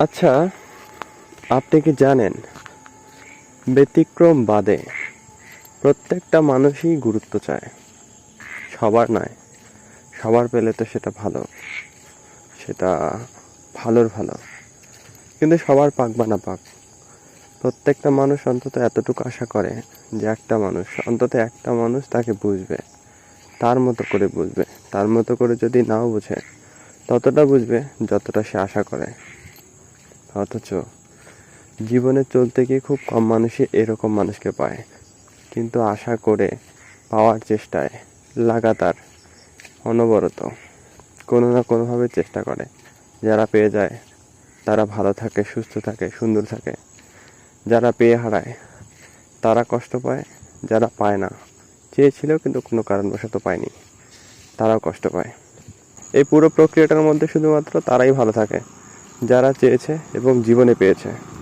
আচ্ছা আপনি কি জানেন, ব্যতিক্রম বাদে প্রত্যেকটা মানুষই গুরুত্ব চায়। সবার নয়, সবার পেলে তো সেটা ভালো। সেটা ভালোর ভালো। কিন্তু সবার পাক বা না পাক, প্রত্যেকটা মানুষ অন্তত এতটুকু আশা করে যে একটা মানুষ, অন্তত একটা মানুষ তাকে বুঝবে, তার মতো করে বুঝবে, তার মতো করে যদি নাও বুঝে, ততটা বুঝবে যতটা সে আশা করে। অথচ জীবনে চলতে গিয়ে খুব কম মানুষই এরকম মানুষকে পায়। কিন্তু আশা করে পাওয়ার চেষ্টায় লাগাতার অনবরত কোনো না কোনোভাবে চেষ্টা করে। যারা পেয়ে যায়, তারা ভালো থাকে, সুস্থ থাকে, সুন্দর থাকে। যারা পেয়ে হারায়, তারা কষ্ট পায়, যারা পায় না চেয়েছিল কিন্তু কোনো কারণবশত পায়নি, তারাও কষ্ট পায়। এই পুরো প্রক্রিয়াটার মধ্যে শুধুমাত্র তারাই ভালো থাকে। যারা চেয়েছে এবং জীবনে পেয়েছে।